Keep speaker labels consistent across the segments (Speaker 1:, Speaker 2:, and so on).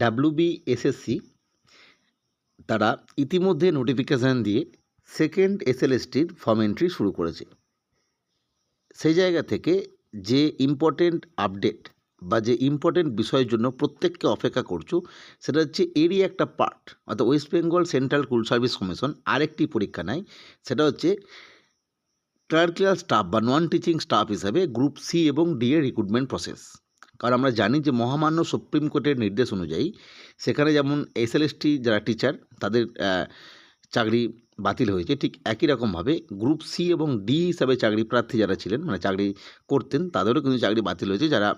Speaker 1: WB SSC তারা ইতিমধ্যে notification দিয়ে সেকেন্ড এসএলএসটির ফর্ম এন্ট্রি শুরু করেছে। সেই জায়গা থেকে যে ইম্পর্টেন্ট আপডেট বা যে ইম্পর্টেন্ট বিষয়ের জন্য প্রত্যেককে অপেক্ষা করছ, সেটা হচ্ছে এরই একটা পার্ট অর্থাৎ West Bengal central school service commission আরেকটি পরীক্ষা নেয়, সেটা হচ্ছে ক্লার্কিয়াল স্টাফ বা নন টিচিং স্টাফ হিসাবে গ্রুপ সি এবং ডি এর রিক্রুটমেন্ট প্রসেস কারণ আমরা জানি যে মহামান্য সুপ্রিম কোর্টের নির্দেশ অনুযায়ী সেখানে যেমন এসএলএসটি যারা টিচার তাদের চাকরি বাতিল হয়েছে। ঠিক একই রকমভাবে গ্রুপ সি এবং ডি হিসাবে চাকরি প্রার্থী যারা ছিলেন মানে চাকরি করতেন, তাদেরও কিন্তু চাকরি বাতিল হয়েছে। যারা,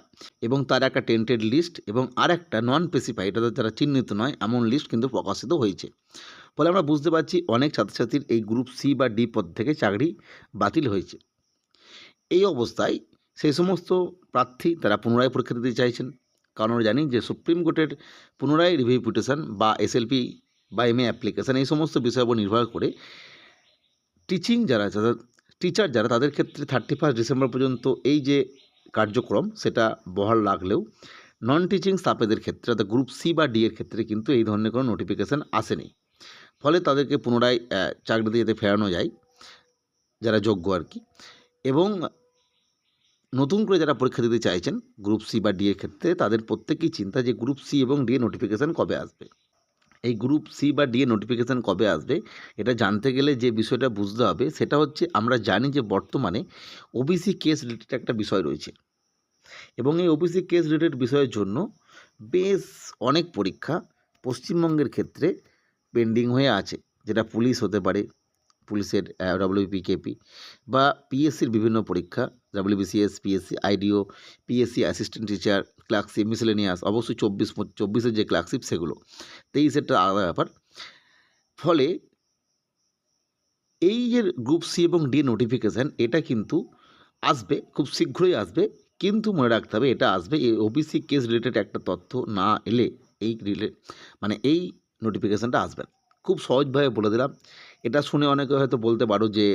Speaker 1: এবং তার একটা টেন্টেড লিস্ট এবং আর একটা নন স্পেসিফাইড অর্থাৎ যারা চিহ্নিত নয়, এমন লিস্ট কিন্তু প্রকাশিত হয়েছে। ফলে আমরা বুঝতে পারছি অনেক ছাত্রছাত্রীর এই গ্রুপ সি বা ডি পদ থেকে চাকরি বাতিল হয়েছে। এই অবস্থায় সেই সমস্ত প্রার্থী তারা পুনরায় পরীক্ষা দিতে চাইছেন। কারণ আমরা জানি যে সুপ্রিম কোর্টের পুনরায় রিভিউ পিটিশন বা এসএলপি বা এমএ অ্যাপ্লিকেশান এই সমস্ত বিষয়ের উপর নির্ভর করে টিচিং যারা টিচার যারা, তাদের ক্ষেত্রে থার্টি ফার্স্ট ডিসেম্বর পর্যন্ত এই যে কার্যক্রম, সেটা বহাল রাখলেও নন টিচিং স্টাফেদের ক্ষেত্রে, অর্থাৎ গ্রুপ সি বা ডি এর ক্ষেত্রে কিন্তু এই ধরনের কোনো নোটিফিকেশান আসেনি। ফলে তাদেরকে পুনরায় চাকরিতে যেতে ফেরানো যায়, যারা যোগ্য আর কি। এবং নতুন করে যারা পরীক্ষা দিতে চাইছেন গ্রুপ সি বা ডি এর ক্ষেত্রে, তাদের প্রত্যেকেই চিন্তা যে গ্রুপ সি এবং ডি নোটিফিকেশান কবে আসবে। এই গ্রুপ সি বা ডি নোটিফিকেশান কবে আসবে, এটা জানতে গেলে যে বিষয়টা বুঝতে হবে, সেটা হচ্ছে আমরা জানি যে বর্তমানে ওবিসি কেস রিলেটেড একটা বিষয় রয়েছে। এবং এই ওবিসি কেস রিলেটেড বিষয়ের জন্য বেশ অনেক পরীক্ষা পশ্চিমবঙ্গের ক্ষেত্রে পেন্ডিং হয়ে আছে। যেটা পুলিশ হতে পারে, পুলিশের ডব্লিউপিকেপি বা পিএসসির বিভিন্ন পরীক্ষা ডাব্লিউবিসিএস পিএসসি আইডিও PSC assistant teacher clerkship miscellaneous অবশ্যই চব্বিশ চব্বিশের যে ক্লার্কশিপ সেগুলো। তেইশেরটা আলাদা ব্যাপার। ফলে এই যে গ্রুপ সি এবং ডি নোটিফিকেশান এটা কিন্তু আসবে, খুব শীঘ্রই আসবে, কিন্তু মনে রাখতে হবে এটা আসবে, এই ওবিসি কেস রিলেটেড একটা তথ্য না এলে এই রিলে মানে এই নোটিফিকেশানটা আসবে খুব সহজভাবে বলে দিলাম। এটা শুনে অনেকে হয়তো বলতে পারো যে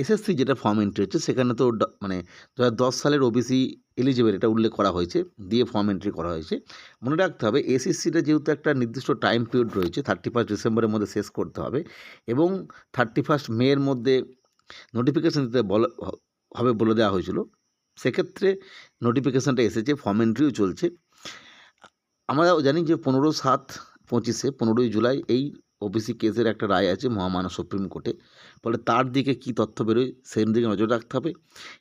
Speaker 1: এসএসসি যেটা ফর্ম এন্ট্রি হচ্ছে, সেখানে তো মানে দু দশ সালের ওবিসি এলিজিবল এটা উল্লেখ করা হয়েছে, দিয়ে ফর্ম এন্ট্রি করা হয়েছে। মনে রাখতে হবে এসএসসিটা যেহেতু একটা নির্দিষ্ট টাইম পিরিয়ড রয়েছে থার্টি ফার্স্ট ডিসেম্বরের মধ্যে শেষ করতে হবে, এবং থার্টি ফার্স্ট মের মধ্যে নোটিফিকেশান দিতে বলা হবে বলে দেওয়া হয়েছিল। সেক্ষেত্রে নোটিফিকেশানটা এসেছে ফর্ম এন্ট্রিও চলছে। আমরা জানি যে পনেরো সাত পঁচিশে, পনেরোই জুলাই এই ওবিসি কেসের একটা রায় আছে মহামান্য সুপ্রিম কোর্টে। ফলে তার দিকে কী তথ্য বেরোয় সেই দিকে নজর রাখতে হবে।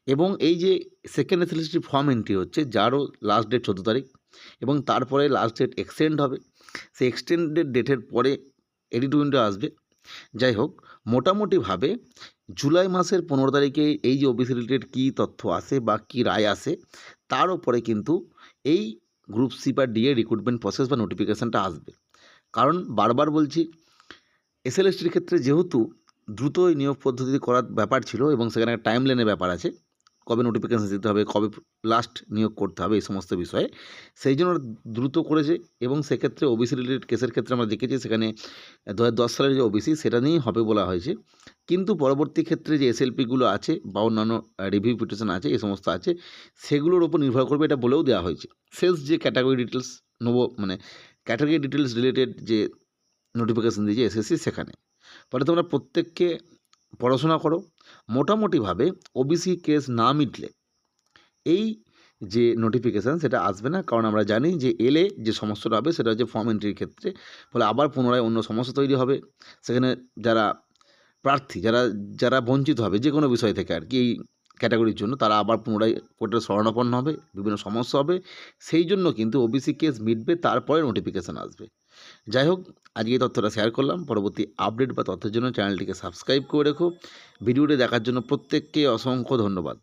Speaker 1: এবং এই যে সেকেন্ড এসএলএসটি ফর্ম এন্ট্রি হচ্ছে, যারও লাস্ট ডেট চোদ্দ তারিখ, এবং তারপরে লাস্ট ডেট এক্সটেন্ড হবে। সেই এক্সটেন্ডেড ডেটের পরে এডিট উইন্ডো আসবে। যাই হোক, মোটামুটিভাবে জুলাই মাসের পনেরো তারিখে এই যে ওবিসি রিলেটেড কী তথ্য আসে বা কী রায় আসে, তার উপরে কিন্তু এই গ্রুপ সি বা ডি রিক্রুটমেন্ট প্রসেস বা নোটিফিকেশানটা আসবে। কারণ বারবার বলছি এসএলএসটির ক্ষেত্রে যেহেতু দ্রুত নিয়োগ পদ্ধতি করার ব্যাপার ছিল এবং সেখানে একটা টাইম লাইনের ব্যাপার আছে, কবে নোটিফিকেশান দিতে হবে, কবে লাস্ট নিয়োগ করতে হবে, এই সমস্ত বিষয়ে, সেই জন্য দ্রুত করেছে এবং সেক্ষেত্রে ওবিসি রিলেটেড কেসের ক্ষেত্রে আমরা দেখেছি সেখানে দু হাজার দশ সালের যে ওবিসি সেটা নিয়েই হবে বলা হয়েছে। কিন্তু পরবর্তী ক্ষেত্রে যে এসএলপিগুলো আছে বা অন্যান্য রিভিউ পিটিশন আছে, এই সমস্ত আছে, সেগুলোর ওপর নির্ভর করবে এটা বলেও দেওয়া হয়েছে। শেষ যে ক্যাটাগরি ডিটেলস নেব মানে ক্যাটাগরি ডিটেলস রিলেটেড যে নোটিফিকেশান দিয়েছে এসএসসি সেখানে। ফলে তোমরা প্রত্যেককে পড়াশোনা করো। মোটামুটিভাবে ওবিসি কেস না মিটলে এই যে নোটিফিকেশান সেটা আসবে না। কারণ আমরা জানি যে এলে যে সমস্যাটা হবে সেটা হচ্ছে ফর্ম এন্ট্রির ক্ষেত্রে। ফলে আবার পুনরায় অন্য সমস্যা তৈরি হবে। সেখানে যারা প্রার্থী, যারা যারা বঞ্চিত হবে যে কোনো বিষয় থেকে আর কি এই ক্যাটাগরির জন্য তারা আবার পুনরায় কোর্টের শরণাপন্ন হবে। বিভিন্ন সমস্যা হবে। সেই জন্য কিন্তু ওবিসি কেস মিটবে, তারপরে নোটিফিকেশান আসবে। যাই হোক আজকে এই তথ্যটা শেয়ার করলাম। পরবর্তী আপডেট বা তথ্যের জন্য চ্যানেলটিকে সাবস্ক্রাইব করে রেখো। ভিডিওটি দেখার জন্য প্রত্যেককে অসংখ্য ধন্যবাদ।